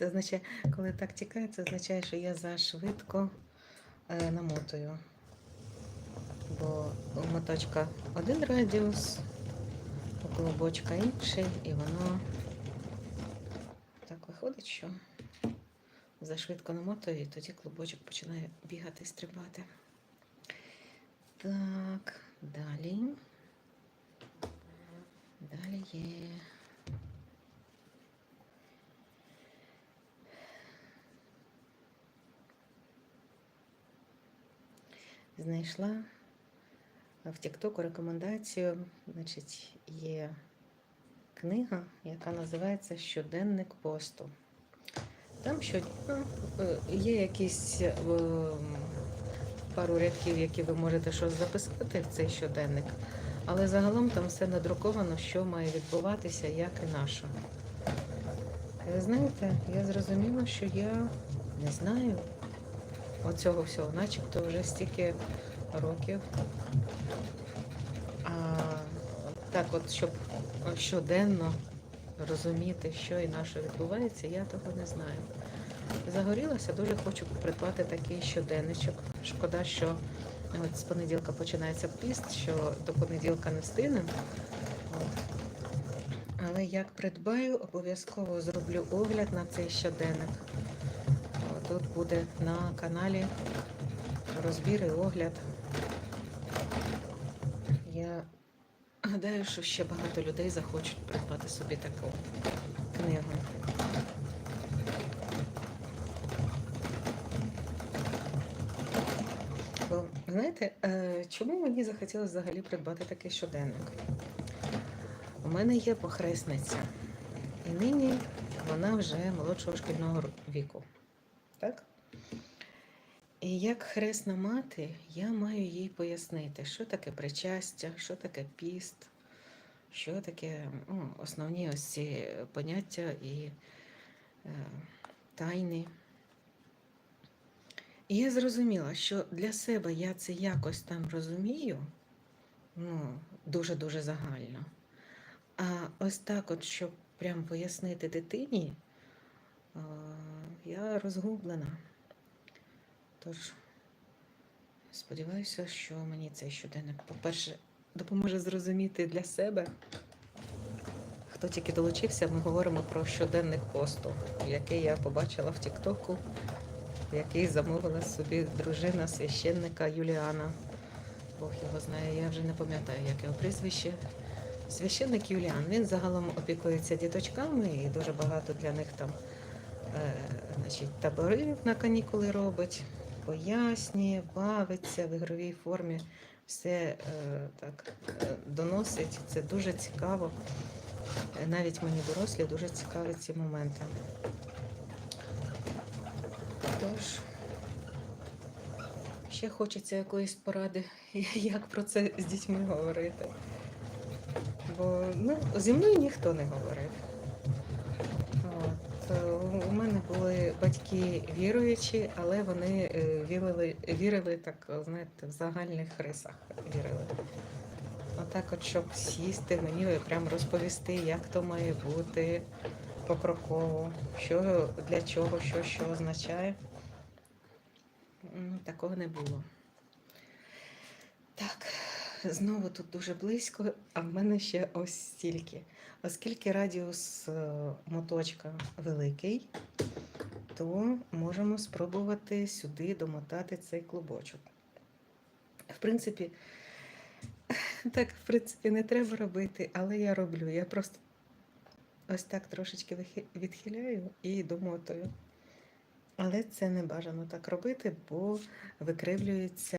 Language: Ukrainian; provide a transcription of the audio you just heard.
Це означає, коли так тікає, це означає, що я зашвидко е, намотую. Бо у моточка один радіус, у клубочка інший, і воно так виходить, що зашвидко намотую, і тоді клубочок починає бігати, стрибати. Так, далі. Далі є. Знайшла в Тіктоку рекомендацію, значить, є книга, яка називається Щоденник посту. Там щодня е, є якісь е, пару рядків, які ви можете щось записати в цей щоденник, але загалом там все надруковано, що має відбуватися, як і на що. І Ви знаєте, я зрозуміла, що я не знаю оцього всього, начебто вже стільки років. А так, от, щоб щоденно розуміти, що і на що відбувається, я того не знаю. Загорілася, дуже хочу придбати такий щоденничок. Шкода, що от з понеділка починається піст, що до понеділка не встигнемо. Але як придбаю, обов'язково зроблю огляд на цей щоденник. Тут буде на каналі розбір і огляд. Я гадаю, що ще багато людей захочуть придбати собі таку книгу. Бо, знаєте, е, чому мені захотілося взагалі придбати такий щоденник? У мене є похресниця, і нині вона вже молодшого шкільного віку. Так? І як хресна мати, я маю їй пояснити, що таке причастя, що таке піст, що таке ну, основні ось ці поняття і е, тайни. І я зрозуміла, що для себе я це якось там розумію, ну, дуже-дуже загально. А ось так, от, щоб прям пояснити дитині, е, я розгублена. Тож, сподіваюся, що мені цей щоденник, по-перше, допоможе зрозуміти для себе. Хто тільки долучився, ми говоримо про щоденник посту, який я побачила в Тіктоку, який замовила собі дружина священника Юліана. Бог його знає, я вже не пам'ятаю, як його прізвище. Священник Юліан, він загалом опікується діточками і дуже багато для них там значить, таборів на канікули робить, пояснює, бавиться в ігровій формі, все е, так е, доносить. Це дуже цікаво. Е, Навіть мені дорослі дуже цікаві ці моменти. Тож, ще хочеться якоїсь поради, як про це з дітьми говорити. Бо ну, зі мною ніхто не говорив. Е, у мене були батьки віруючі, але вони е, вірили, вірили так, знаєте, в загальних рисах вірили. Отак, от, щоб сісти, мені прям розповісти, як то має бути покроково, що для чого, що, що означає. Такого не було. Так, знову тут дуже близько, а в мене ще ось стільки. Оскільки радіус е, моточка великий, то можемо спробувати сюди домотати цей клубочок. В принципі, так, в принципі, не треба робити, але я роблю. Я просто ось так трошечки відхиляю і домотую. Але це не бажано так робити, бо викривлюється